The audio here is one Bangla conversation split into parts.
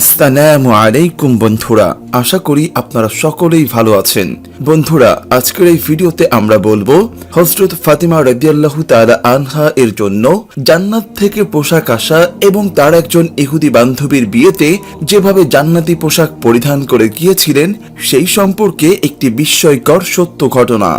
আসসালামু আলাইকুম বন্ধুরা, আশা করি আপনারা সকলেই ভালো আছেন। বন্ধুরা, আজকের এই ভিডিওতে আমরা বলব হজরত ফাতিমা রাদিয়াল্লাহু তাআলা আনহা এর জন্য জান্নাত থেকে পোশাক আসা এবং তার একজন ইহুদি বান্ধবীর বিয়েতে যেভাবে জান্নাতি পোশাক পরিধান করে গিয়েছিলেন, সেই সম্পর্কে একটি বিস্ময়কর সত্য ঘটনা।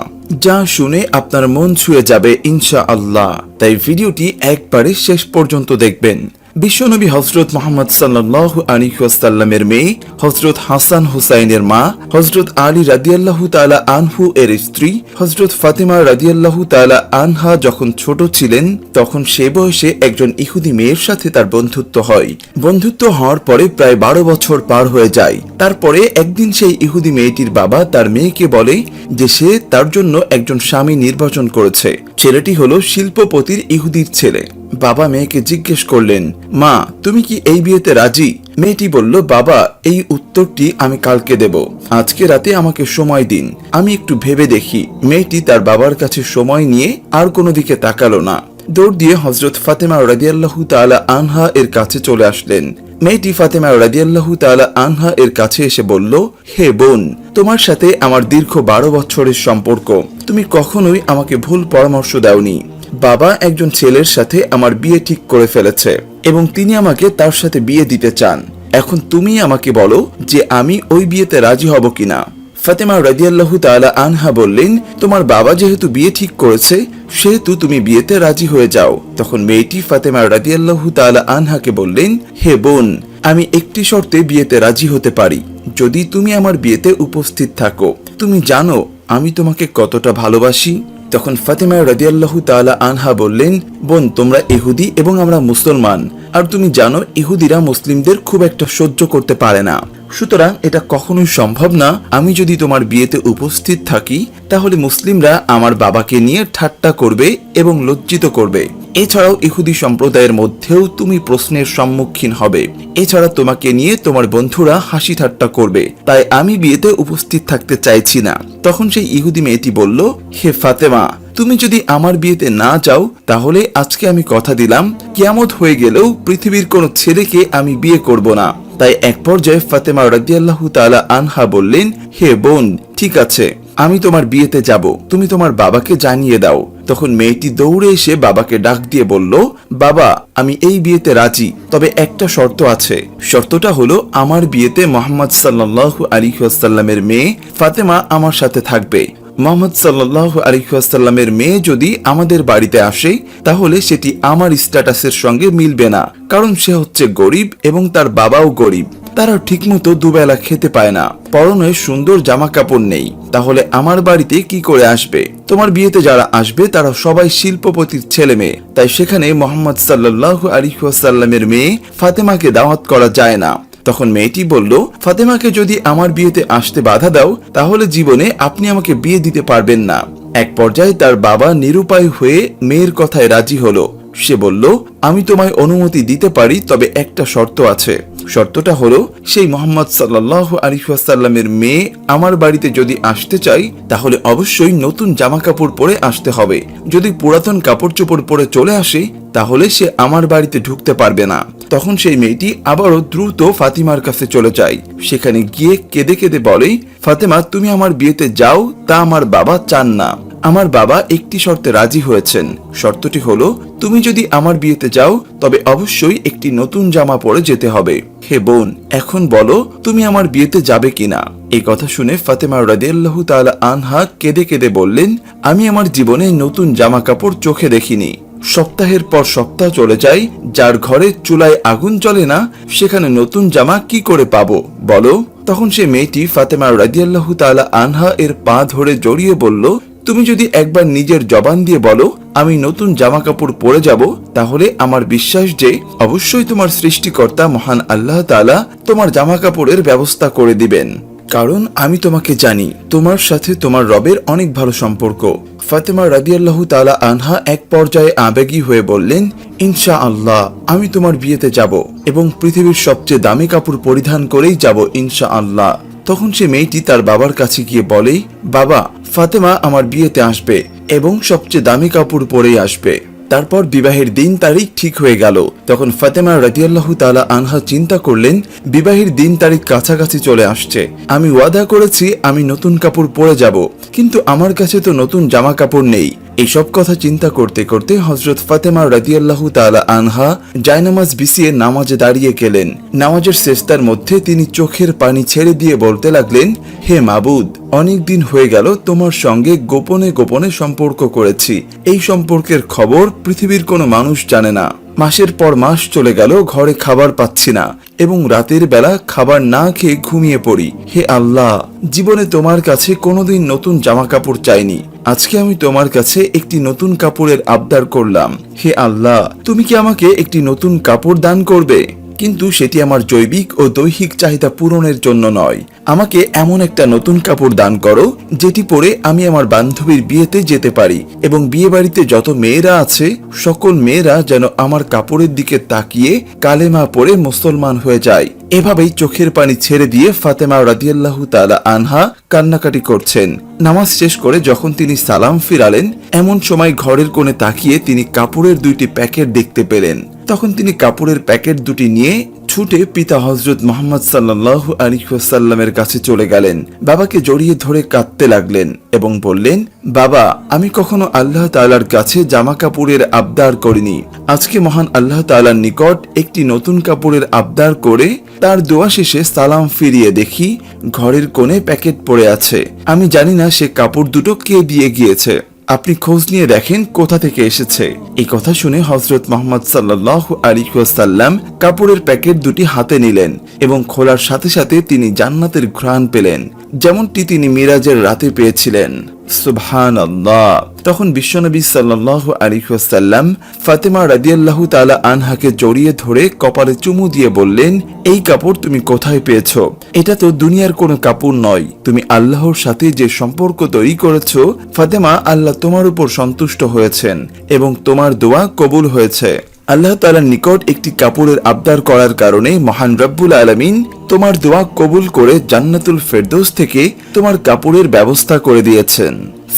যা শুনে আপনার মন ছুঁয়ে যাবে ইনশা আল্লাহ তাই ভিডিওটি একবারে শেষ পর্যন্ত দেখবেন। বিশ্বনবী হজরত মোহাম্মদ সাল্লাহ আলী আলিহাসাল্লামের মেয়ে হজরত হাসান হুসাইনের মা হজরত আলী রাদিয়াল্লাহু তালা আনহু এর স্ত্রী হজরত ফাতেমা রাদিয়াল্লাহু তালা আনহা যখন ছোট ছিলেন, তখন সে বয়সে একজন ইহুদি মেয়ের সাথে তার বন্ধুত্ব হয়। বন্ধুত্ব হওয়ার পরে প্রায় বারো বছর পার হয়ে যায়। তারপরে একদিন সেই ইহুদি মেয়েটির বাবা তার মেয়েকে বলে যে সে তার জন্য একজন স্বামী নির্বাচন করেছে। ছেলেটি হলো শিল্পপতির ইহুদির ছেলে। বাবা মেয়েকে জিজ্ঞেস করলেন, মা, তুমি কি এই বিয়েতে রাজি? মেয়েটি বলল, বাবা, এই উত্তরটি আমি কালকে দেব। আজকে রাতে আমাকে সময় দিন, আমি একটু ভেবে দেখি। মেয়েটি তার বাবার কাছে সময় নিয়ে আর কোনো দিকে তাকালো না। দৌড় দিয়ে হজরত ফাতেমা রাদিয়াল্লাহু তাআলা আনহা এর কাছে চলে আসলেন। মেয়েটি ফাতেমা রাদিয়াল্লাহু তাআলা আনহা এর কাছে এসে বলল, হে বোন, তোমার সাথে আমার দীর্ঘ বারো বছরের সম্পর্ক। তুমি কখনোই আমাকে ভুল পরামর্শ দাওনি। বাবা একজন ছেলের সাথে আমার বিয়ে ঠিক করে ফেলেছে এবং তিনি আমাকে তার সাথে বিয়ে দিতে চান। এখন তুমি আমাকে বলো যে আমি ওই বিয়েতে রাজি হব কিনা। ফাতেমা রাদিয়াল্লাহু তাআলা আনহা বললেন, তোমার বাবা যেহেতু বিয়ে ঠিক করেছে, সেহেতু তুমি বিয়েতে রাজি হয়ে যাও। তখন মেয়েটি ফাতেমা রাদিয়াল্লাহু তাআলা আনহাকে বললেন, হে বোন, আমি একটি শর্তে বিয়েতে রাজি হতে পারি। যদি তুমি আমার বিয়েতে উপস্থিত থাকো, তুমি জানো আমি তোমাকে কতটা ভালোবাসি। তখন ফাতেমা রাজিয়াল্লাহু তালা আনহা বললেন, বোন, তোমরা ইহুদি এবং আমরা মুসলমান। আর তুমি জানো, ইহুদিরা মুসলিমদের খুব একটা সহ্য করতে পারে না। সুতরাং এটা কখনোই সম্ভব না। আমি যদি তোমার বিয়েতে উপস্থিত থাকি, তাহলে মুসলিমরা আমার বাবাকে নিয়ে ঠাট্টা করবে এবং লজ্জিত করবে। এছাড়াও ইহুদি সম্প্রদায়ের মধ্যেও তুমি প্রশ্নের সম্মুখীন হবে। এছাড়া তোমাকে নিয়ে তোমার বন্ধুরা হাসি ঠাট্টা করবে। তাই আমি বিয়েতে উপস্থিত থাকতে চাইছি না। তখন সেই ইহুদি মেয়েটি বলল, হে ফাতেমা, তুমি যদি আমার বিয়েতে না যাও, তাহলে আজকে আমি কথা দিলাম, কিয়ামত হয়ে গেলেও পৃথিবীর কোনো ছেলেকে আমি বিয়ে করব না। তাই এক পর্যায়ে ফাতেমা রাদিয়াল্লাহু তাআলা আনহা বললেন, হে বোন, ঠিক আছে, আমি তোমার বিয়েতে যাব, তুমি তোমার বাবাকে জানিয়ে দাও। তখন মেয়েটি দৌড়ে এসে বাবাকে ডাক দিয়ে বলল, বাবা, আমি এই বিয়েতে রাজি, তবে একটা শর্ত আছে। শর্তটা হলো, আমার বিয়েতে মোহাম্মদ সাল্লাল্লাহু আলাইহি ওয়াসাল্লামের মেয়ে ফাতেমা আমার সাথে থাকবে। মোহাম্মদ সাল্লাহ আলিহাসাল্লামের মেয়ে যদি আমাদের বাড়িতে আসে, তাহলে সেটি আমার স্ট্যাটাসের সঙ্গে মিলবে না, কারণ সে হচ্ছে গরিব এবং তার বাবাও গরিব। তারা ঠিকমতো দুবেলা খেতে পায় না। পরনে সুন্দর জামা কাপড় নেই। তাহলে আমার বাড়িতে কি করে আসবে? তোমার বিয়েতে যারা আসবে, তারা সবাই শিল্পপতির ছেলে মেয়ে। তাই সেখানে মোহাম্মদ সাল্লাহ আলিহাসাল্লামের মেয়ে ফাতেমাকে দাওয়াত করা যায় না। তখন মেয়েটি বলল, ফাতেমাকে যদি আমার বিয়েতে আসতে বাধা দাও, তাহলে জীবনে আপনি আমাকে বিয়ে দিতে পারবেন না। এক পর্যায়ে তার বাবা নিরুপায় হয়ে মেয়ের কথায় রাজি হলো। সে বলল, আমি তোমায় অনুমতি দিতে পারি, তবে একটা শর্ত আছে। শর্তটা হলো, সেই মোহাম্মদ সাল্লাহ আলিহাসাল্লামের মেয়ে আমার বাড়িতে যদি আসতে চাই, তাহলে অবশ্যই নতুন জামা কাপড় পরে আসতে হবে। যদি পুরাতন কাপড় চোপড় পরে চলে আসে, তাহলে সে আমার বাড়িতে ঢুকতে পারবে না। তখন সেই মেয়েটি আবারও দ্রুত ফাতিমার কাছে চলে যায়। সেখানে গিয়ে কেঁদে কেঁদে বলেই ফাতেমা, তুমি আমার বিয়েতে যাও, তা আমার বাবা চান না। আমার বাবা একটি শর্তে রাজি হয়েছেন। শর্তটি হলো, তুমি যদি আমার বিয়েতে যাও, তবে অবশ্যই একটি নতুন জামা পরে যেতে হবে। হে বোন, এখন বলো, তুমি আমার বিয়েতে যাবে কিনা? এই কথা শুনে ফাতেমা রাদিয়াল্লাহু তাআলা আনহা কেঁদে কেঁদে বললেন, আমি আমার জীবনে নতুন জামা কাপড় চোখে দেখিনি। সপ্তাহের পর সপ্তাহ চলে যায়, যার ঘরে চুলায় আগুন চলে না, সেখানে নতুন জামা কি করে পাবো? বলো। তখন সে মেয়েটি ফাতেমা রাদিয়াল্লাহু তাআলা আনহা এর পা ধরে জড়িয়ে বলল, তুমি যদি একবার নিজের জবান দিয়ে বলো, আমি নতুন জামা কাপড় পরে যাব, তাহলে আমার বিশ্বাস যে অবশ্যই তোমার সৃষ্টিকর্তা মহান আল্লাহ তাআলা তোমার জামা কাপড়ের ব্যবস্থা করে দিবেন। কারণ আমি তোমাকে জানি, তোমার সাথে তোমার রবের অনেক ভালো সম্পর্ক। ফাতেমা রাদিয়াল্লাহু তালা আনহা এক পর্যায়ে আবেগী হয়ে বললেন ইনশা আল্লাহ আমি তোমার বিয়েতে যাব এবং পৃথিবীর সবচেয়ে দামি কাপড় পরিধান করেই যাব ইনশা আল্লাহ তখন সে মেয়েটি তার বাবার কাছে গিয়ে বলে, বাবা, ফাতেমা আমার বিয়েতে আসবে এবং সবচেয়ে দামি কাপড় পরেই আসবে। তারপর বিবাহের দিন তারিখ ঠিক হয়ে গেল। তখন ফাতেমা রাজিয়াল্লাহ তালা আনহা চিন্তা করলেন, বিবাহের দিন তারিখ কাছাকাছি চলে আসছে। আমি ওয়াদা করেছি আমি নতুন কাপড় পরে যাব। কিন্তু আমার কাছে তো নতুন জামা কাপড় নেই। এইসব কথা চিন্তা করতে করতে হজরত ফাতেমা রাদিয়াল্লাহু তাআলা আনহা জায়নামাজ বিছিয়ে নামাজে দাঁড়িয়ে গেলেন। নামাজের শেষতার মধ্যে তিনি চোখের পানি ছেড়ে দিয়ে বলতে লাগলেন, হে মাবুদ, অনেক দিন হয়ে গেল, তোমার সঙ্গে গোপনে গোপনে সম্পর্ক করেছি। এই সম্পর্কের খবর পৃথিবীর কোনো মানুষ জানে না। মাসের পর মাস চলে গেল, ঘরে খাবার পাচ্ছি না। এবং রাতের বেলা খাবার না খেয়ে ঘুমিয়ে পড়ি। হে আল্লাহ, জীবনে তোমার কাছে কোনোদিন নতুন জামা কাপড় চাইনি। আজকে আমি তোমার কাছে একটি নতুন কাপড়ের আবদার করলাম। হে আল্লাহ, তুমি কি আমাকে একটি নতুন কাপড় দান করবে? কিন্তু সেটি আমার জৈবিক ও দৈহিক চাহিদা পূরণের জন্য নয়। আমাকে এমন একটা নতুন কাপড় দান করো, যেটি পরে আমি আমার বান্ধবীর বিয়েতে যেতে পারি এবং বিয়ে বাড়িতে যত মেয়েরা আছে, সকল মেয়েরা যেন আমার কাপড়ের দিকে তাকিয়ে কালেমা পরে মুসলমান হয়ে যায়। এভাবেই চোখের পানি ছেড়ে দিয়ে ফাতেমা রাদিয়াল্লাহু তালা আনহা কান্নাকাটি করছেন। নামাজ শেষ করে যখন তিনি সালাম ফিরালেন, এমন সময় ঘরের কোণে তাকিয়ে তিনি কাপড়ের দুইটি প্যাকেট দেখতে পেলেন। তখন তিনি কাপড়ের প্যাকেট দুটি নিয়ে ছুটে পিতা হজরত মোহাম্মদ সাল্লাহ আলিহাসাল্লামের কাছে চলে গেলেন। বাবাকে জড়িয়ে ধরে কাঁদতে লাগলেন এবং বললেন, বাবা, আমি কখনো আল্লাহ তাআলার কাছে জামা কাপড়ের আবদার করিনি। আজকে মহান আল্লাহ তাআলার নিকট একটি নতুন কাপড়ের আবদার করে তার দোয়া শেষে সালাম ফিরিয়ে দেখি, ঘরের কোণে প্যাকেট পড়ে আছে। আমি জানি না সে কাপড় দুটো কে দিয়ে গিয়েছে। আপনি খোঁজ নিয়ে দেখেন কোথা থেকে এসেছে। এই কথা শুনে হজরত মোহাম্মদ সাল্লাহ আলিহাসাল্লাম কাপড়ের প্যাকেট দুটি হাতে নিলেন এবং খোলার সাথে সাথে তিনি জান্নাতের ঘ্রাণ পেলেন। যেমনটি তিনি মিরাজের রাতে পেয়েছিলেন। সুবহান আল্লাহ তখন বিশ্বনবী সাল্লাহ আলিহাসাল্লাম ফাতেমা রাদিয়াল্লাহু তাআলা আনহাকে জড়িয়ে ধরে কপালে চুমু দিয়ে বললেন, এই কাপড় তুমি কোথায় পেয়েছ? এটা তো দুনিয়ার কোনো কাপড় নয়। তুমি আল্লাহর সাথে যে সম্পর্ক তৈরি করেছ, ফাতেমা আল্লাহ তোমার উপর সন্তুষ্ট হয়েছেন এবং তোমার দোয়া কবুল হয়েছে। আল্লাহ তালার নিকট একটি কাপড়ের আবদার করার কারণে মহান রব্বুল আলমিন তোমার দোয়া কবুল করে জান্নাতুল ফেরদৌস থেকে তোমার কাপড়ের ব্যবস্থা করে দিয়েছেন।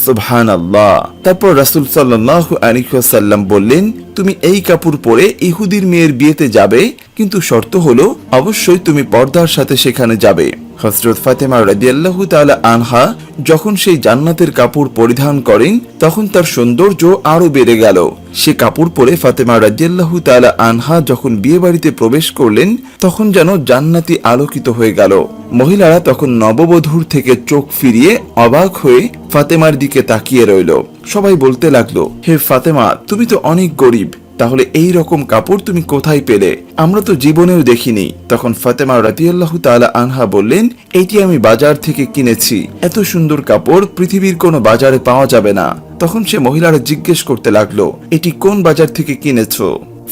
সুবহান আল্লাহ তারপর রাসুল সাল্লাহ আলিহাসাল্লাম বললেন, তুমি এই কাপড় পরে ইহুদির মেয়ের বিয়েতে যাবে কিন্তু শর্ত হলো, অবশ্যই তুমি পর্দার সাথে সেখানে যাবে। হজরত ফাতেমা রাদিয়াল্লাহু তাআলা আনহা যখন সেই জান্নাতের কাপড় পরিধান করেন, তখন তার সৌন্দর্য আরও বেড়ে গেল। সে কাপড় পরে ফাতেমা রাদিয়াল্লাহু তাআলা আনহা যখন বিয়ে বাড়িতে প্রবেশ করলেন, তখন যেন জান্নাতি আলোকিত হয়ে গেল। মহিলারা তখন নববধূর থেকে চোখ ফিরিয়ে অবাক হয়ে ফাতেমার দিকে তাকিয়ে রইল। সবাই বলতে লাগল, হে ফাতেমা, তুমি তো অনেক গরিব। তাহলে এই রকম কাপড় তুমি কোথায় পেলে? আমরা তো জীবনেও দেখিনি। তখন ফাতেমা রাতিয়াল্লাহু তাআলা আনহা বললেন, এটি আমি বাজার থেকে কিনেছি। এত সুন্দর কাপড় পৃথিবীর কোনো বাজারে পাওয়া যাবে না। তখন সে মহিলারা জিজ্ঞেস করতে লাগল, এটি কোন বাজার থেকে কিনেছো?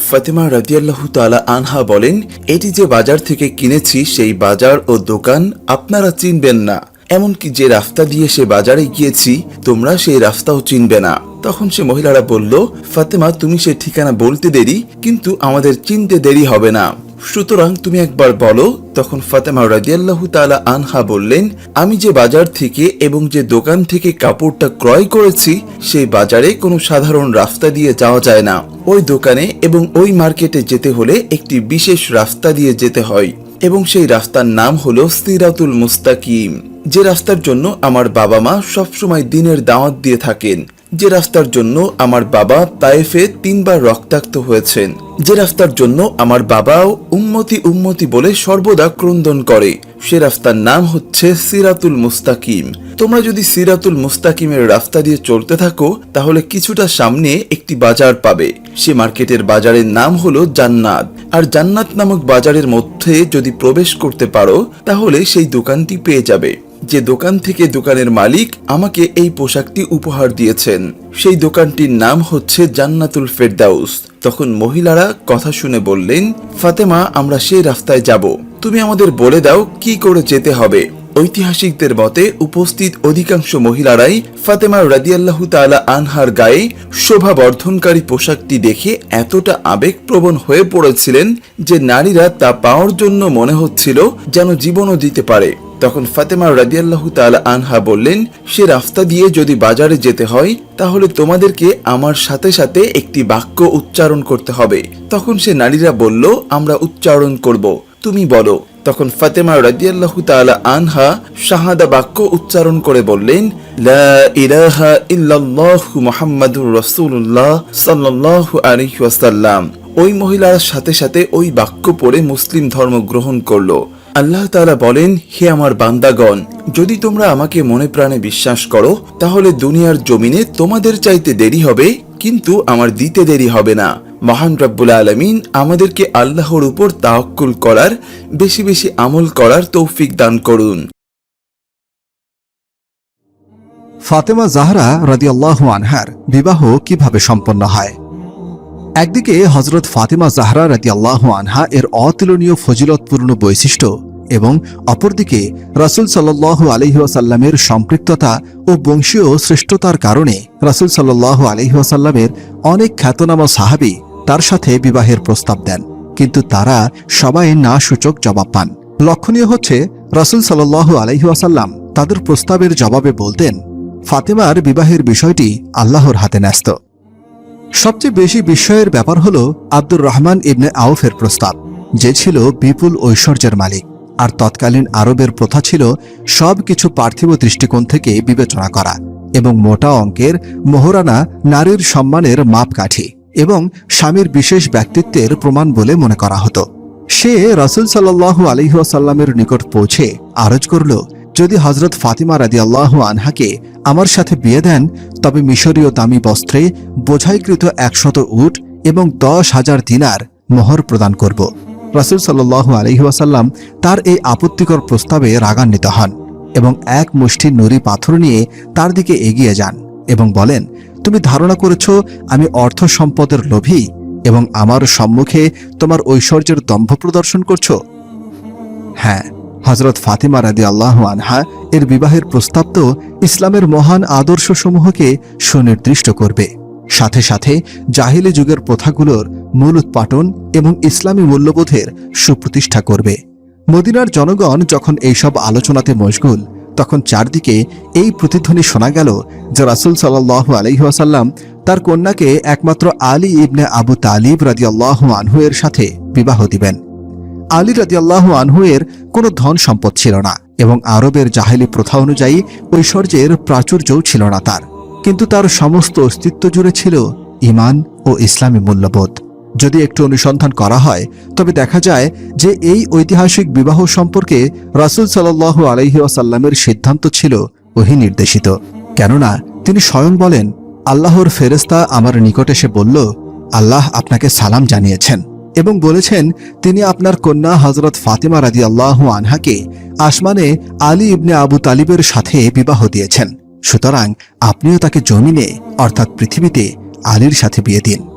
ফাতেমা রাদিয়াল্লাহু তাআলা আনহা বলেন, এটি যে বাজার থেকে কিনেছি সেই বাজার ও দোকান আপনারা চিনবেন না। এমনকি যে রাস্তা দিয়ে সে বাজারে গিয়েছি, তোমরা সেই রাস্তাও চিনবে না। তখন সে মহিলারা বলল, ফাতেমা, তুমি সে ঠিকানা বলতে দেরি, কিন্তু আমাদের চিনতে দেরি হবে না। সুতরাং তুমি একবার বলো। তখন ফাতেমা রাদিয়াল্লাহু তাআলা আনহা বললেন, আমি যে বাজার থেকে এবং যে দোকান থেকে কাপড়টা ক্রয় করেছি, সেই বাজারে কোনো সাধারণ রাস্তা দিয়ে যাওয়া যায় না। ওই দোকানে এবং ওই মার্কেটে যেতে হলে একটি বিশেষ রাস্তা দিয়ে যেতে হয়। এবং সেই রাস্তার নাম হলো সিরাতুল মুস্তাকিম। যে রাস্তার জন্য আমার বাবা মা সবসময় দিনের দাওয়াত দিয়ে থাকেন। যে রাস্তার জন্য আমার বাবা তায়েফে তিনবার রক্তাক্ত হয়েছেন, যে রাস্তার জন্য আমার বাবাও উম্মতি উম্মতি বলে সর্বদা ক্রন্দন করে, সে রাস্তার নাম হচ্ছে সিরাতুল মুস্তাকিম। তোমরা যদি সিরাতুল মুস্তাকিমের রাস্তা দিয়ে চলতে থাকো, তাহলে কিছুটা সামনে একটি বাজার পাবে। সে মার্কেটের বাজারের নাম হলো জান্নাত। আর জান্নাত নামক বাজারের মধ্যে যদি প্রবেশ করতে পারো, তাহলে সেই দোকানটি পেয়ে যাবে। যে দোকান থেকে দোকানের মালিক আমাকে এই পোশাকটি উপহার দিয়েছেন। সেই দোকানটির নাম হচ্ছে জান্নাতুল ফেরদাউস। তখন মহিলারা কথা শুনে বললেন, ফাতেমা, আমরা সেই রাস্তায় যাব। তুমি আমাদের বলে দাও কি করে যেতে হবে। ঐতিহাসিকদের মতে উপস্থিত অধিকাংশ মহিলারাই ফাতেমা রাদিয়াল্লাহু তাআলা আনহার গায়ে শোভা বর্ধনকারী পোশাকটি দেখে এতটা আবেগপ্রবণ হয়ে পড়েছিলেন যে নারীরা তা পাওয়ার জন্য মনে হচ্ছিল যেন জীবনও দিতে পারে। তখন ফাতেমা রাদিয়াল্লাহু তাআলা আনহা বললেন, সে রাস্তা দিয়ে যদি বাজারে যেতে হয়, তাহলে তোমাদেরকে আমার সাথে সাথে একটি বাক্য উচ্চারণ করতে হবে। তখন সে নারীরা বলল, আমরা উচ্চারণ করব, তুমি বলো। তখন ফাতেমা রাদিয়াল্লাহু তাআলা আনহা শাহাদা বাক্য উচ্চারণ করে বললেন, লা ওই মহিলার সাথে সাথে ওই বাক্য পড়ে মুসলিম ধর্ম গ্রহণ করল। আল্লাহ তাআলা বলেন, হে আমার বান্দাগণ, যদি তোমরা আমাকে মনে প্রাণে বিশ্বাস করো, তাহলে দুনিয়ার জমিনে তোমাদের চাইতে দেরি হবে, কিন্তু আমার দিতে দেরি হবে না। মহান রব্বুল আলমিন আমাদেরকে আল্লাহর উপর তাওয়াক্কুল করার, বেশি বেশি আমল করার তৌফিক দান করুন। ফাতেমা জাহরা রাদিয়াল্লাহু আনহার বিবাহ কীভাবে সম্পন্ন হয়? একদিকে হজরত ফাতেমা জাহরা রাদিয়াল্লাহু আনহা এর অতুলনীয় ফজিলতপূর্ণ বৈশিষ্ট্য এবং অপরদিকে রাসুল সাল্লাহ আলহিহাসাল্লামের সম্পৃক্ততা ও বংশীয় শ্রেষ্ঠতার কারণে রাসুল সাল্লাহ আলহিহাসাল্লামের অনেক খ্যাতনামা সাহাবি তার সাথে বিবাহের প্রস্তাব দেন। কিন্তু তারা সবাই না সূচক জবাব পান। লক্ষণীয় হচ্ছে, রাসুল সাল্লাহ আলহিহাসাল্লাম তাদের প্রস্তাবের জবাবে বলতেন, ফাতেমার বিবাহের বিষয়টি আল্লাহর হাতে ন্যস্ত। সবচেয়ে বেশি বিস্ময়ের ব্যাপার হল আব্দুর রহমান ইবনে আউফের প্রস্তাব, যে ছিল বিপুল ঐশ্বর্যের মালিক। আর তৎকালীন আরবের প্রথা ছিল সব কিছু পার্থিব দৃষ্টিকোণ থেকে বিবেচনা করা এবং মোটা অঙ্কের, মোহরানা নারীর সম্মানের মাপকাঠি এবং স্বামীর বিশেষ ব্যক্তিত্বের প্রমাণ বলে মনে করা হতো। সে রসুল সাল্লাহ আলহিহাসাল্লামের নিকট পৌঁছে আরজ করল, যদি হজরত ফাতিমা রাদি আল্লাহ আনহাকে আমার সাথে বিয়ে দেন, তবে মিশরীয় দামি বস্ত্রে বোঝাইকৃত একশত উট এবং দশ হাজার দিনার মোহর প্রদান করব। রাসুল সাল্লাহ আলহিহাসাল্লাম তার এই আপত্তিকর প্রস্তাবে রাগান্বিত হন এবং এক মুষ্টি নুরি পাথর নিয়ে তার দিকে এগিয়ে যান এবং বলেন, তুমি ধারণা করেছ আমি অর্থ সম্পদের লোভী এবং আমার সম্মুখে তোমার ঐশ্বর্যের দম্ভ প্রদর্শন করছ? হ্যাঁ হজরত ফাতিমা রাদি আল্লাহ আনহা এর বিবাহের প্রস্তাব তো ইসলামের মহান আদর্শসমূহকে সুনির্দিষ্ট করবে। সাথে সাথে জাহিলি যুগের প্রথাগুলোর মূল উৎপাটন এবং ইসলামী মূল্যবোধের সুপ্রতিষ্ঠা করবে। মদিনার জনগণ যখন এইসব আলোচনাতে মশগুল, তখন চারদিকে এই প্রতিধ্বনি শোনা গেল যে রাসুল সাল্লাহ আলহিহাসাল্লাম তার কন্যাকে একমাত্র আলী ইবনে আবু তালিব রাজি আল্লাহ আনহু এর সাথে বিবাহ দিবেন। আলী রাদিয়াল্লাহ আনহু এর কোনো ধন সম্পদ ছিল না এবং আরবের জাহেলি প্রথা অনুযায়ী ঐশ্বর্যের প্রাচুর্যও ছিল না তার। কিন্তু তার সমস্ত অস্তিত্ব জুড়ে ছিল ইমান ও ইসলামী মূল্যবোধ। যদি একটু অনুসন্ধান করা হয়, তবে দেখা যায় যে এই ঐতিহাসিক বিবাহ সম্পর্কে রাসুল সাল্লাহ আলহি আসাল্লামের সিদ্ধান্ত ছিল ওহি নির্দেশিত। কেননা, তিনি স্বয়ং বলেন, আল্লাহর ফেরেস্তা আমার নিকট এসে বলল, আল্লাহ আপনাকে সালাম জানিয়েছেন। এবং বলেছেন, তিনি আপনার কন্যা হজরত ফাতিমা রাজি আল্লাহ আনহাকে আসমানে আলী ইবনে আবু তালিবের সাথে বিবাহ দিয়েছেন। সুতরাং আপনিও তাকে জমিনে, অর্থাৎ পৃথিবীতে, আলীর সাথে বিয়ে দিন।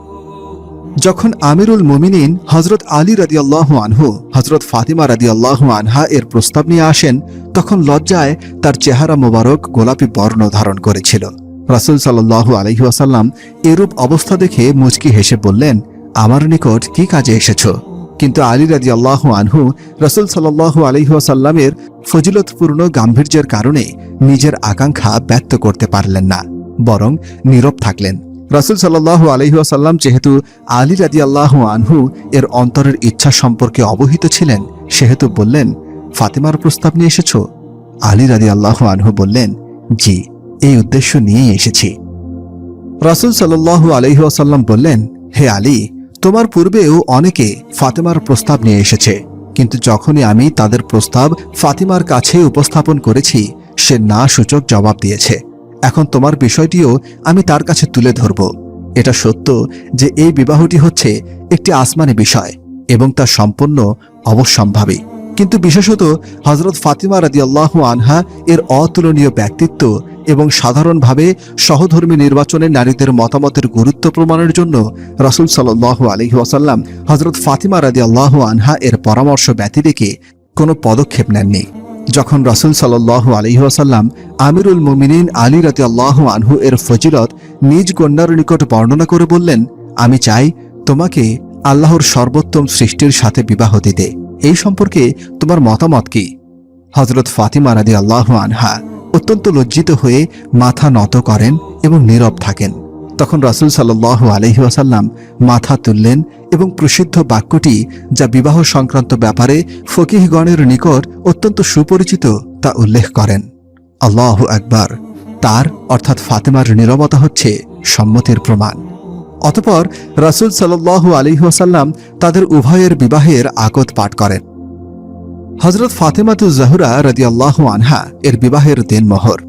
যখন আমিরুল মোমিনিন হজরত আলী রাদি আল্লাহ আনহু হজরত ফাতিমা রাদি আল্লাহ আনহা এর প্রস্তাব নিয়ে আসেন, তখন লজ্জায় তার চেহারা মোবারক গোলাপি বর্ণ ধারণ করেছিল। রাসুল সাল্লু আলহিহাসাল্লাম এরূপ অবস্থা দেখে মুচকি হেসে বললেন, আমার নিকট কি কাজে এসেছ? কিন্তু আলী রাজি আল্লাহ আনহু রসুল সাল্লাহ আলহিহাসাল্লামের ফজিলতপূর্ণ গাম্ভীর্যের কারণে নিজের আকাঙ্ক্ষা ব্যক্ত করতে পারলেন না, বরং নীরব থাকলেন। রসুল সাল্লাহ আলহিহাসাল্লাম যেহেতু আলী রাজি আল্লাহ আনহু এর অন্তরের ইচ্ছা সম্পর্কে অবহিত ছিলেন, সেহেতু বললেন, ফাতেমার প্রস্তাব নিয়ে এসেছ? আলী রাজি আল্লাহ আনহু বললেন, জি, এই উদ্দেশ্য নিয়েই এসেছি। রাসুল সাল্লাহ আলহিহাসাল্লাম বললেন, হে আলী, তোমার পূর্বেও অনেকে ফাতেমার প্রস্তাব নিয়ে এসেছে, কিন্তু যখনই আমি তাদের প্রস্তাব ফাতিমার কাছে উপস্থাপন করেছি, সে না সূচক জবাব দিয়েছে। এখন তোমার বিষয়টিও আমি তার কাছে তুলে ধরব। এটা সত্য যে এই বিবাহটি হচ্ছে একটি আসমানি বিষয় এবং তা সম্পূর্ণ অবশ্যম্ভাবী। কিন্তু বিশেষত হজরত ফাতিমা রাদিয়াল্লাহু আনহা এর অতুলনীয় ব্যক্তিত্ব এবং সাধারণভাবে সহধর্মী নির্বাচনে নারীদের মতামতের গুরুত্ব প্রমাণের জন্য রাসুল সাল্লাহ আলহি ওয়াসাল্লাম হজরত ফাতিমা রাদি আল্লাহ আনহা এর পরামর্শ ব্যতিরেকে কোনো পদক্ষেপ নেননি। যখন রাসুল সাল্লাহ আলহি ওয়াসাল্লাম আমিরুল মুমিনিন আলী রাতি আল্লাহ আনহু এর ফজিলত নিজ কন্যার নিকট বর্ণনা করে বললেন, আমি চাই তোমাকে আল্লাহর সর্বোত্তম সৃষ্টির সাথে বিবাহ দিতে। এই সম্পর্কে তোমার মতামত কি? হজরত ফাতিমা রাদি আল্লাহ আনহা অত্যন্ত লজ্জিত হয়ে মাথা নত করেন এবং নীরব থাকেন। তখন রাসুল সাল্লাহ আলহি ওয়াসাল্লাম মাথা তুললেন এবং প্রসিদ্ধ বাক্যটি যা বিবাহ সংক্রান্ত ব্যাপারে ফকিহগণের নিকট অত্যন্ত সুপরিচিত তা উল্লেখ করেন। আল্লাহ একবার তার, অর্থাৎ ফাতেমার নীরবতা হচ্ছে সম্মতির প্রমাণ। অতপর রাসুল সাল্লাহ আলিহাসাল্লাম তাদের উভয়ের বিবাহের আকত পাঠ করেন। হজরত ফাতেমাতু জাহুরা রদি আল্লাহ আনহা এর বিবাহের দিন দিনমোহর।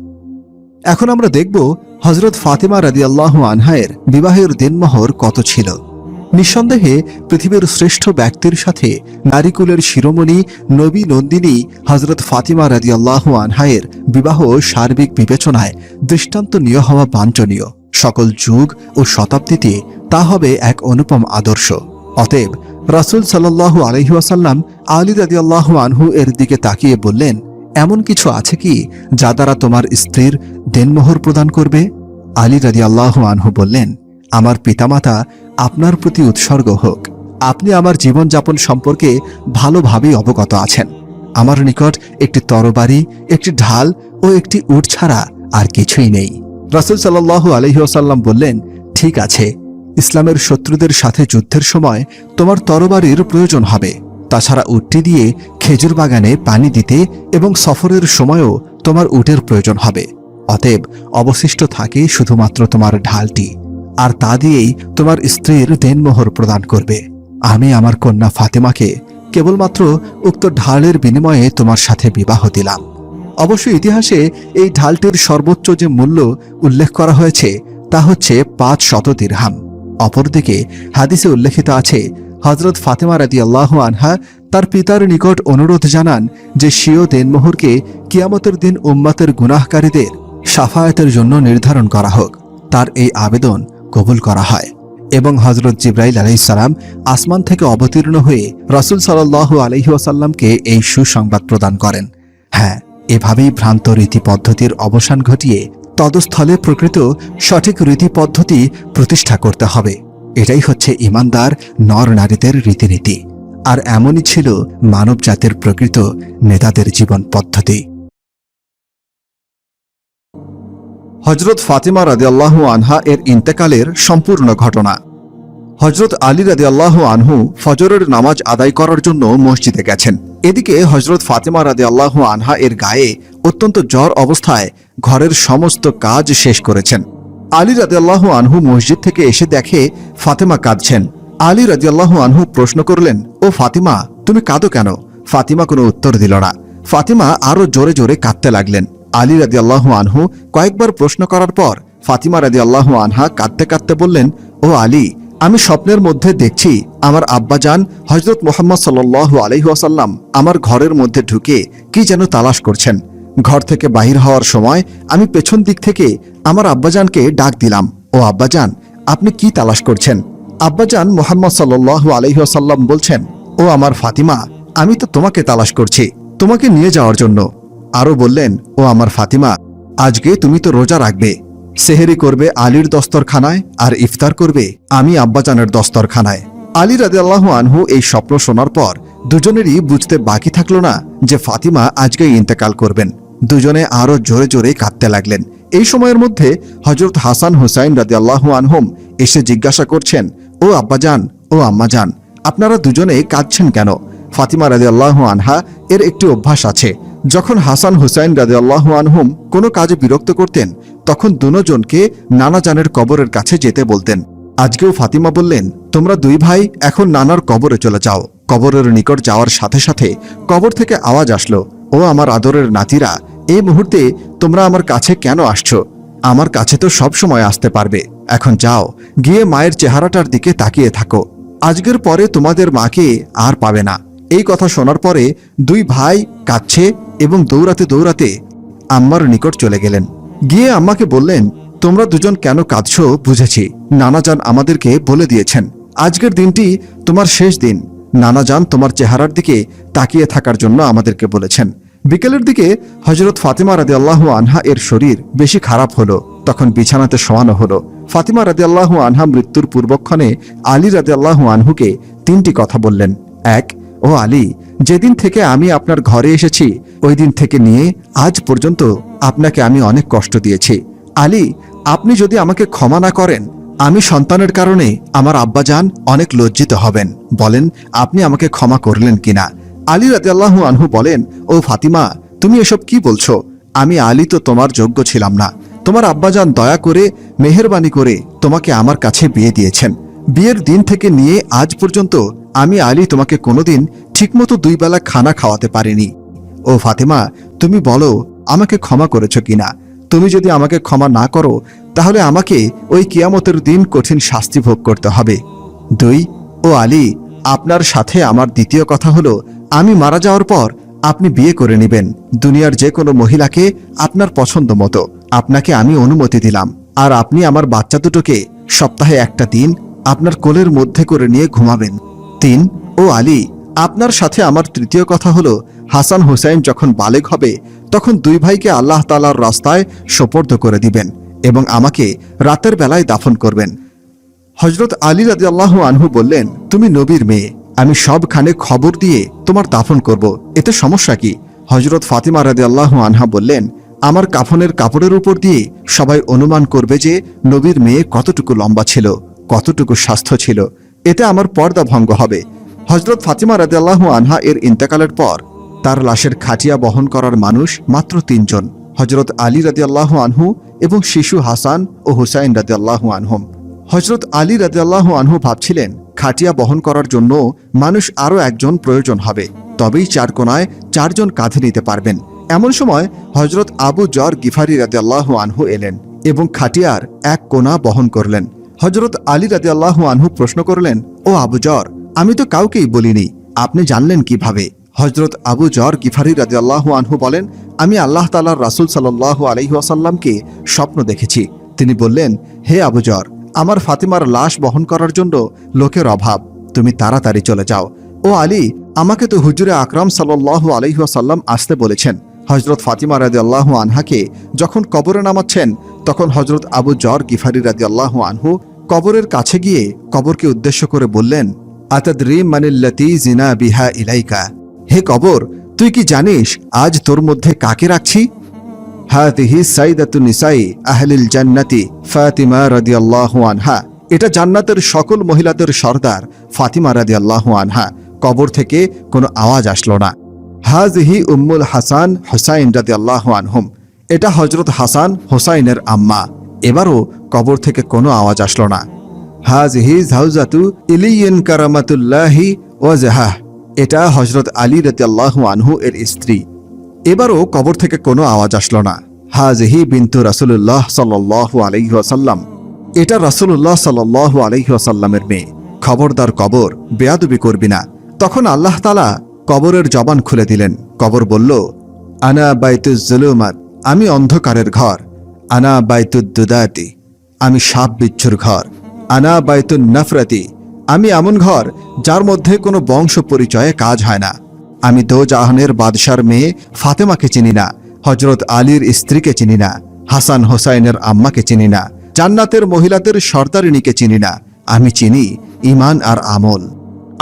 এখন আমরা দেখব হজরত ফাতেমা রাদি আল্লাহ আনহা এর বিবাহের দিনমোহর কত ছিল? নিঃসন্দেহে পৃথিবীর শ্রেষ্ঠ ব্যক্তির সাথে নারীকুলের শিরোমণি, নবী নন্দিনী হজরত ফাতিমা রাদি আল্লাহ আনহায়ের বিবাহ সার্বিক বিবেচনায় দৃষ্টান্তনীয় হওয়া বাঞ্ছনীয়। সকল যুগ ও শতাব্দীতে তা হবে এক অনুপম আদর্শ। অতএব রাসুল সাল্লাহ আলহিহাসাল্লাম আলী রাদি আল্লাহ আনহু এর দিকে তাকিয়ে বললেন এমন কিছু আছে কি যা দ্বারা তোমার স্ত্রীর দেনমোহর প্রদান করবে? আলী রাদি আল্লাহ আনহু বললেন, আমার পিতামাতা আপনার প্রতি উৎসর্গ হোক। আপনি আমার জীবনযাপন সম্পর্কে ভালোভাবেই অবগত আছেন। আমার নিকট একটি তরবারি, একটি ঢাল ও একটি উট ছাড়া আর কিছুই নেই। রাসুল সাল্লাহ আলহিহাসাল্লাম বললেন, ঠিক আছে। ইসলামের শত্রুদের সাথে যুদ্ধের সময় তোমার তরবারির প্রয়োজন হবে। তাছাড়া উটটি দিয়ে খেজুর বাগানে পানি দিতে এবং সফরের সময়ও তোমার উটের প্রয়োজন হবে। অতএব অবশিষ্ট থাকে শুধুমাত্র তোমার ঢালটি, আর তা দিয়েই তোমার স্ত্রীর দেনমোহর প্রদান করবে। আমি আমার কন্যা ফাতেমাকে কেবলমাত্র উক্ত ঢালের বিনিময়ে তোমার সাথে বিবাহ দিলাম। অবশ্য ইতিহাসে এই ঢালটির সর্বোচ্চ যে মূল্য উল্লেখ করা হয়েছে, তা হচ্ছে পাঁচ শত দিরহাম। অপরদিকে হাদিসে উল্লেখিত আছে হজরত ফাতেমা রাদি আল্লাহ আনহা তার পিতার নিকট অনুরোধ জানান যে স্বীয় দেনমোহরকে কিয়ামতের দিন উম্মাতের গুনাহকারীদের সাফায়াতের জন্য নির্ধারণ করা হোক। তার এই আবেদন কবুল করা হয় এবং হজরত জিব্রাইল আলাইসালাম আসমান থেকে অবতীর্ণ হয়ে রসুল সাল্লাহ আলহিউসাল্লামকে এই সুসংবাদ প্রদান করেন। হ্যাঁ এভাবেই ভ্রান্ত রীতি পদ্ধতির অবসান ঘটিয়ে তদস্থলে প্রকৃত সঠিক রীতি পদ্ধতি প্রতিষ্ঠা করতে হবে। এটাই হচ্ছে ইমানদার নর নারীদের রীতিনীতি। আর এমনই ছিল মানব জাতির প্রকৃত নেতাদের জীবন পদ্ধতি। হজরত ফাতিমা রাদিয়াল্লাহু আনহা এর ইন্তেকালের সম্পূর্ণ ঘটনা। হজরত আলী রাদিয়াল্লাহু আনহু ফজরের নামাজ আদায় করার জন্য মসজিদে গেছেন। এদিকে হজরত ফাতিমা রাদিয়াল্লাহু আনহা এর গায়ে অত্যন্ত জ্বর অবস্থায় ঘরের সমস্ত কাজ শেষ করেছেন। আলী রাদিয়াল্লাহু আনহু মসজিদ থেকে এসে দেখে ফাতেমা কাঁদছেন। আলী রাদিয়াল্লাহু আনহু প্রশ্ন করলেন, ও ফাতিমা, তুমি কাঁদো কেন? ফাতিমা কোনো উত্তর দিল না। ফাতিমা আরও জোরে জোরে কাঁদতে লাগলেন। আলী রাদি আল্লাহ আনহু কয়েকবার প্রশ্ন করার পর ফাতিমা রাদি আল্লাহ আনহা কাঁদতে কাঁদতে বললেন, ও আলী, আমি স্বপ্নের মধ্যে দেখছি আমার আব্বাজান হজরত মোহাম্মদ সাল্লু আলহিহাসাল্লাম আমার ঘরের মধ্যে ঢুকে কি যেন তালাশ করছেন। ঘর থেকে বাহির হওয়ার সময় আমি পেছন দিক থেকে আমার আব্বাজানকে ডাক দিলাম, ও আব্বাজান, আপনি কি তালাশ করছেন? আব্বাজান মোহাম্মদ সাল্লু আলহিহাসাল্লাম বলছেন, ও আমার ফাতিমা, আমি তো তোমাকে তালাশ করছি, তোমাকে নিয়ে যাওয়ার জন্য। আরও বললেন, ও আমার ফাতিমা, আজকে তুমি তো রোজা রাখবে, সেহেরি করবে আলীর দস্তরখানায় আর ইফতার করবে, আমি আব্বাজানের দস্তরখানায়। আলী রাদিয়াল্লাহু আনহু এই স্বপ্ন শোনার পর দুজনেরই বুঝতে বাকি থাকল না যে ফাতিমা আজকে ইন্তেকাল করবেন। দুজনে আরও জোরে জোরে কাঁদতে লাগলেন। এই সময়ের মধ্যে হজরত হাসান হুসাইন রাদিয়াল্লাহু আনহুম এসে জিজ্ঞাসা করছেন, ও আব্বাজান, ও আম্মাজান, আপনারা দুজনে কাঁদছেন কেন? ফাতিমা রাদিয়াল্লাহু আনহা এর একটি অভ্যাস আছে। যখন হাসান হুসাইন রাদিয়াল্লাহু আনহুম কোনো কাজে বিরক্ত করতেন, তখন দুজনকে নানা জানের কবরের কাছে যেতে বলতেন। আজকেও ফাতিমা বললেন তোমরা দুই ভাই এখন নানার কবরে চলে যাও। কবরের নিকট যাওয়ার সাথে সাথে কবর থেকে আওয়াজ আসলো, ও আমার আদরের নাতিরা, এই মুহূর্তে তোমরা আমার কাছে কেন আসছো? আমার কাছে তো সব সময় আসতে পারবে। এখন যাও, গিয়ে মায়ের চেহারাটার দিকে তাকিয়ে থাকো। আজকের পরে তোমাদের মাকে আর পাবে না। এই কথা শোনার পরে দুই ভাই কাঁদছে এবং দৌড়াতে দৌড়াতে আম্মার নিকট চলে গেলেন। গিয়ে আম্মাকে বললেন, তোমরা দুজন কেন কাঁদছ বুঝেছি। নানাজান আমাদেরকে বলে দিয়েছেন। আজকের দিনটি তোমার শেষ দিন। নানাজান তোমার চেহারার দিকে তাকিয়ে থাকার জন্য আমাদেরকে বলেছেন। বিকেলের দিকে হজরত ফাতিমা রাদি আল্লাহ আনহা এর শরীর বেশি খারাপ হলো, তখন বিছানাতে শোয়ানো হলো। ফাতিমা রাদি আল্লাহ আনহা মৃত্যুর পূর্বক্ষণে আলী রাদি আল্লাহ আনহুকে তিনটি কথা বললেন। এক, ও আলী, যেদিন থেকে আমি আপনার ঘরে এসেছি, ওই দিন থেকে নিয়ে আজ পর্যন্ত আপনাকে আমি অনেক কষ্ট দিয়েছি। আলী, আপনি যদি আমাকে ক্ষমা না করেন আমি সন্তানের কারণে আমার আব্বাজান অনেক লজ্জিত হবেন। বলেন, আপনি আমাকে ক্ষমা করলেন কিনা? আলী রাদিয়াল্লাহু আনহু বলেন, ও ফাতিমা, তুমি এসব কি বলছো? আমি আলী তো তোমার যোগ্য ছিলাম না। তোমার আব্বাজান দয়া করে, মেহেরবানি করে তোমাকে আমার কাছে বিয়ে দিয়েছেন। বিয়ের দিন থেকে নিয়ে আজ পর্যন্ত আমি আলী তোমাকে কোনোদিন ঠিকমতো দুই বেলা খানা খাওয়াতে পারিনি। ও ফাতেমা, তুমি বলো, আমাকে ক্ষমা করেছ কিনা? তুমি যদি আমাকে ক্ষমা না করো তাহলে আমাকে ওই কিয়ামতের দিন কঠিন শাস্তি ভোগ করতে হবে। দুই, ও আলী, আপনার সাথে আমার দ্বিতীয় কথা হলো, আমি মারা যাওয়ার পর আপনি বিয়ে করে নেবেন। দুনিয়ার যে কোনো মহিলাকে আপনার পছন্দ মতো। আপনাকে আমি অনুমতি দিলাম। আর আপনি আমার বাচ্চা দুটোকে সপ্তাহে একটা দিন আপনার কোলের মধ্যে করে নিয়ে ঘুমাবেন। তিন, ও আলী, আপনার সাথে আমার তৃতীয় কথা হলো, হাসান হুসাইন যখন বালেগ হবে, তখন দুই ভাইকে আল্লাহ তালার রাস্তায় সোপর্দ করে দিবেন। এবং আমাকে রাতের বেলায় দাফন করবেন। হজরত আলী রাজি আল্লাহ আনহু বললেন, তুমি নবীর মেয়ে, আমি সবখানে খবর দিয়ে তোমার দাফন করব। এতে সমস্যা কি? হজরত ফাতিমা রাজি আল্লাহ আনহা বললেন, আমার কাফনের কাপড়ের উপর দিয়ে সবাই অনুমান করবে যে নবীর মেয়ে কতটুকু লম্বা ছিল, কতটুকু স্বাস্থ্য ছিল। এতে আমার পর্দা ভঙ্গ হবে। হজরত ফাতিমা রাজি আল্লাহ আনহা এর ইন্তেকালের পর তার লাশের খাটিয়া বহন করার মানুষ মাত্র তিনজন। হজরত আলী রাজি আল্লাহ আনহু এবং শিশু হাসান ও হুসাইন রাজি আল্লাহ আনহুম। হজরত আলী রাজিয়াল্লাহ আনহু ভাবছিলেন, খাটিয়া বহন করার জন্য মানুষ আরও একজন প্রয়োজন হবে, তবেই চার কোনায় চারজন কাঁধে নিতে পারবেন। এমন সময় হজরত আবু জর গিফারি রাজিয়াল্লাহ আনহু এলেন এবং খাটিয়ার এক কোনা বহন করলেন। হজরত আলী রাজিয়াল্লাহ আনহু প্রশ্ন করলেন, ও আবু জর, আমি তো কাউকেই বলিনি, আপনি জানলেন কীভাবে? হজরত আবু জর গিফারি রাজি আল্লাহ আনহু বলেন, আমি আল্লাহ তালার রাসুল সাল্লাহ আলহিহাসাল্লামকে স্বপ্ন দেখেছি। তিনি বললেন, হে আবু জর, আমার ফাতিমার লাশ বহন করার জন্য লোকের অভাব। তুমি তাড়াতাড়ি চলে যাও। ও আলী, আমাকে তো হুজুরে আকরাম সাল্লাহ আলহিহাসাল্লাম আসতে বলেছেন। হজরত ফাতিমা রাজি আল্লাহ আনহাকে যখন কবরে নামাচ্ছেন, তখন হজরত আবু জর গিফারি রাজি আল্লাহ আনহু কবরের কাছে গিয়ে কবরকে উদ্দেশ্য করে বললেন, আতাদ্রি মানিল্লাতি জিনা বিহা ইলাইকা? হে কবর, তুই কি জানিস আজ তোর মধ্যে কাকে রাখছি? হাতিহি সাইদাতু নিসাই আহলিল জান্নাতি ফাতিমা রাদিয়াল্লাহু আনহা। এটা জান্নাতের সকল মহিলাদের সর্দার ফাতিমা রাদিয়াল্লাহু আনহা। কবর থেকে কোনো আওয়াজ আসলো না। হাজহি উম্মুল হাসান হোসাইন রাদিয়াল্লাহু আনহুম। এটা হজরত হাসান হোসাইনের আম্মা। এবারও কবর থেকে কোনো আওয়াজ আসলো না। হাজহি ঝাউজাতু ইলিয়ন কারামাতুল্লাহি ওয়াজাহাহ। এটা হজরত আলী রাদিয়াল্লাহু আনহু এর স্ত্রী। এবারও কবর থেকে কোনো আওয়াজ আসলো না। হাজহি বিন্তু রাসুল্লাহ সাল্লাহ আলহিহাসাল্লাম এটা রাসুল্লাহ সাল্লাহ আলহিহাসাল্লামের মেয়ে। খবরদার কবর, বেয়াদবি করবি না। তখন আল্লাহ তালা কবরের জবান খুলে দিলেন। কবর বলল, আনা বাইতুজ্জুলুমাত আমি অন্ধকারের ঘর। আনা বাইতুদ্দুদাতি আমি সাপ বিচ্ছুর ঘর। আনা বাইতুন নফরতি আমি এমন ঘর যার মধ্যে কোনো বংশ পরিচয়ে কাজ হয় না। আমি দো জাহানের বাদশার মেয়ে ফাতেমাকে চিনি না হজরত আলীর স্ত্রীকে চিনি না, হাসান হোসাইনের আম্মাকে চিনি না, জান্নাতের মহিলাদের সর্দারিণীকে চিনি না। আমি চিনি ইমান আর আমল।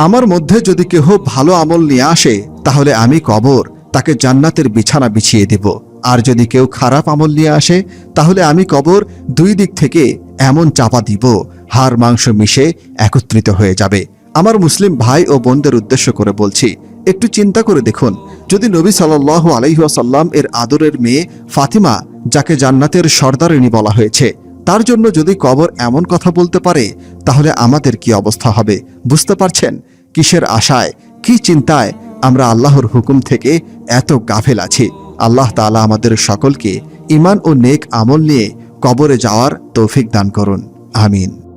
আমার মধ্যে যদি কেহ ভালো আমল নিয়ে আসে, তাহলে আমি কবর, তাকে জান্নাতের বিছানা বিছিয়ে দেব। আর যদি কেউ খারাপ আমল নিয়ে আসে, তাহলে আমি কবর দুই দিক থেকে এমন চাপা দিব হাড় মাংস মিশে একত্রিত হয়ে যাবে। আমার মুসলিম ভাই ও বোনদের উদ্দেশ্য করে বলছি, একটু চিন্তা করে দেখুন, যদি নবী সাল্লাহ আলহিহাসাল্লাম এর আদরের মেয়ে ফাতিমা, যাকে জান্নাতের সর্দারিনী বলা হয়েছে, তার জন্য যদি কবর এমন কথা বলতে পারে, তাহলে আমাদের কি অবস্থা হবে? বুঝতে পারছেন? কিসের আশায়, কি চিন্তায় আমরা আল্লাহর হুকুম থেকে এত গাফেল আছি? আল্লাহ তাআলা আমাদের সকলকে ইমান ও নেক আমল নিয়ে কবরে যাওয়ার তৌফিক দান করুন। আমিন।